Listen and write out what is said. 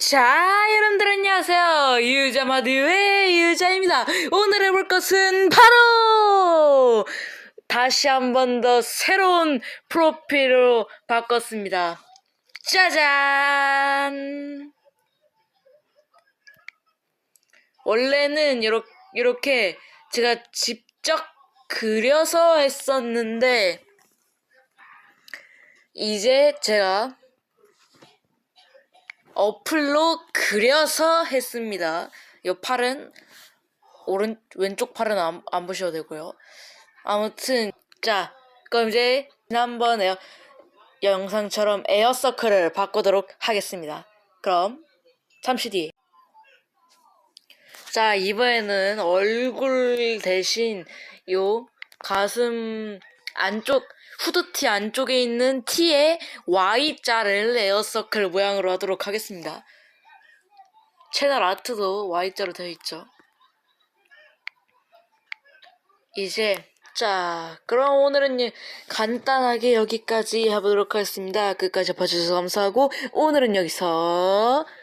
자, 여러분들 안녕하세요. 유자마드의 유자입니다. 오늘 해볼 것은 바로 다시 한 번 더 새로운 프로필로 바꿨습니다. 짜잔! 원래는 이렇게, 이렇게 제가 직접 그려서 했었는데 이제 제가 어플로 그려서 했습니다. 이 팔은 오른 왼쪽 팔은 안, 안 보셔도 되고요. 아무튼 자 그럼 이제 지난번 에어, 영상처럼 에어서클을 바꾸도록 하겠습니다. 그럼 잠시 뒤에 자 이번에는 얼굴 대신 요 가슴 안쪽 후드티 안쪽에 있는 티에 Y자를 에어서클 모양으로 하도록 하겠습니다. 채널 아트도 Y자로 되어 있죠. 이제 자 그럼 오늘은 예, 간단하게 여기까지 해보도록 하겠습니다. 끝까지 봐주셔서 감사하고 오늘은 여기서 끝!